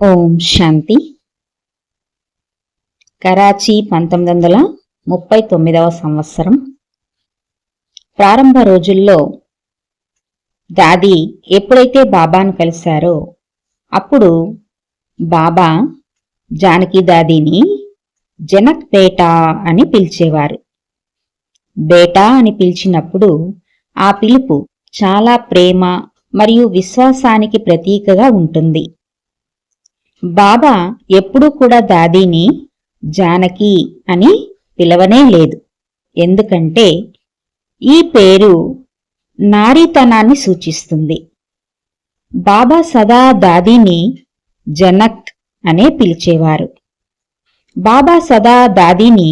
ఓం శాంతి. కరాచీ పంతొమ్మిది వందల ముప్పై తొమ్మిదవ సంవత్సరం. ప్రారంభ రోజుల్లో దాది ఎప్పుడైతే బాబాను కలిశారో అప్పుడు బాబా జానకి దాదీని జనక్ బేటా అని పిలిచేవారు. బేటా అని పిలిచినప్పుడు ఆ పిలుపు చాలా ప్రేమ మరియు విశ్వాసానికి ప్రతీకగా ఉంటుంది. బాబా ఎప్పుడూ కూడా దాదీని జానకి అని పిలవనే లేదు. ఎందుకంటే ఈ పేరు నారీతనాన్ని సూచిస్తుంది. బాబా సదా దాదీని జనక్ అనే పిలిచేవారు. బాబా సదా దాదీని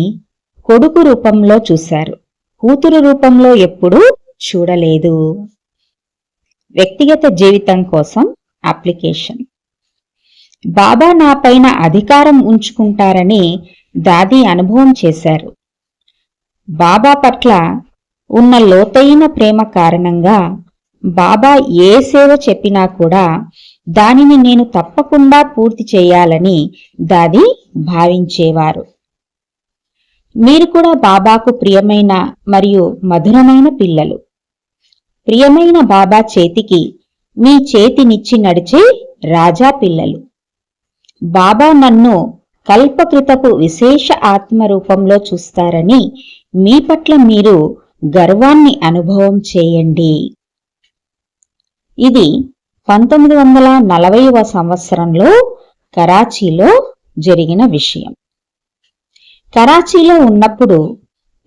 కొడుకు రూపంలో చూశారు. కూతురు రూపంలో ఎప్పుడూ చూడలేదు. వ్యక్తిగత జీవితం కోసం అప్లికేషన్. బాబా నాపైన అధికారం ఉంచుకుంటారని దాది అనుభవం చేశారు. బాబా పట్ల ఉన్న లోతైన ప్రేమ కారణంగా బాబా ఏ సేవ చెప్పినా కూడా దానిని నేను తప్పకుండా పూర్తి చేయాలని దాది భావించేవారు. మీరు కూడా బాబాకు ప్రియమైన మరియు మధురమైన పిల్లలు. ప్రియమైన బాబా చేతికి మీ చేతినిచ్చి నడిచే రాజా పిల్లలు. బాబా నన్ను కల్పకృతపు విశేష ఆత్మ రూపంలో చూస్తారని మీ పట్ల మీరు గర్వాన్ని అనుభవం చేయండి. ఇది పంతొమ్మిది వందల నలభైవ సంవత్సరంలో కరాచీలో జరిగిన విషయం. కరాచీలో ఉన్నప్పుడు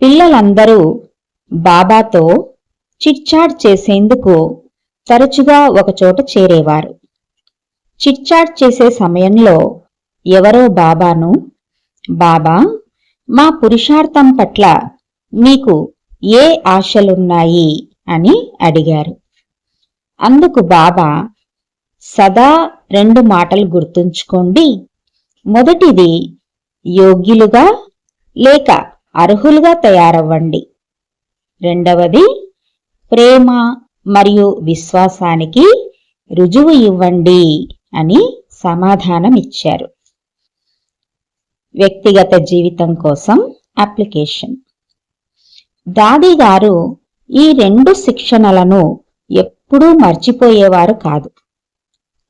పిల్లలందరూ బాబాతో చిట్చాట్ చేసేందుకు తరచుగా ఒకచోట చేరేవారు. చిట్చాట్ చేసే సమయంలో ఎవరో బాబాను బాబా మా పురుషార్థం పట్ల మీకు ఏ ఆశలున్నాయి? అని అడిగారు. అందుకు బాబా సదా రెండు మాటలు గుర్తుంచుకోండి. మొదటిది యోగ్యులుగా లేక అర్హులుగా తయారవ్వండి. రెండవది ప్రేమ మరియు విశ్వాసానికి రుజువు ఇవ్వండి. అని సమాధానమిచ్చారు. వ్యక్తిగత జీవితం కోసం అప్లికేషన్. దాది గారు ఈ రెండు శిక్షణలను ఎప్పుడూ మర్చిపోయేవారు కాదు.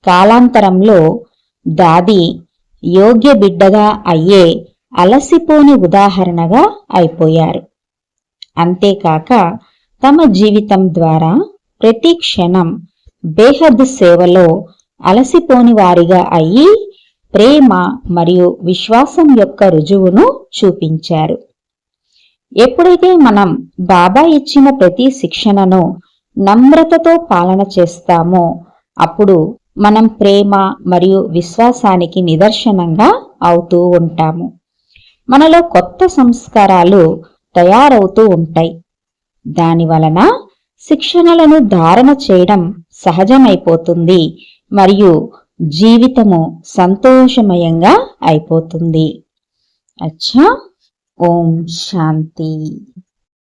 కాలాంతరంలో దాది యోగ్య బిడ్డగా అయ్యే అలసిపోని ఉదాహరణగా అయిపోయారు. అంతేకాక తమ జీవితం ద్వారా ప్రతి క్షణం బేహద్ సేవలో అలసిపోని వారిగా అయ్యి ప్రేమ మరియు విశ్వాసం యొక్క రుజువును చూపించారు. ఎప్పుడైతే మనం బాబా ఇచ్చిన ప్రతి శిక్షణను నమ్రతతో పాలన చేస్తామో అప్పుడు మనం ప్రేమ మరియు విశ్వాసానికి నిదర్శనంగా అవుతూ ఉంటాము. మనలో కొత్త సంస్కారాలు తయారవుతూ ఉంటాయి. దాని వలన శిక్షణలను ధారణ చేయడం సహజమైపోతుంది. మరియు జీవితము సంతోషమయంగా అయిపోతుంది. అచ్చా. ఓం శాంతి.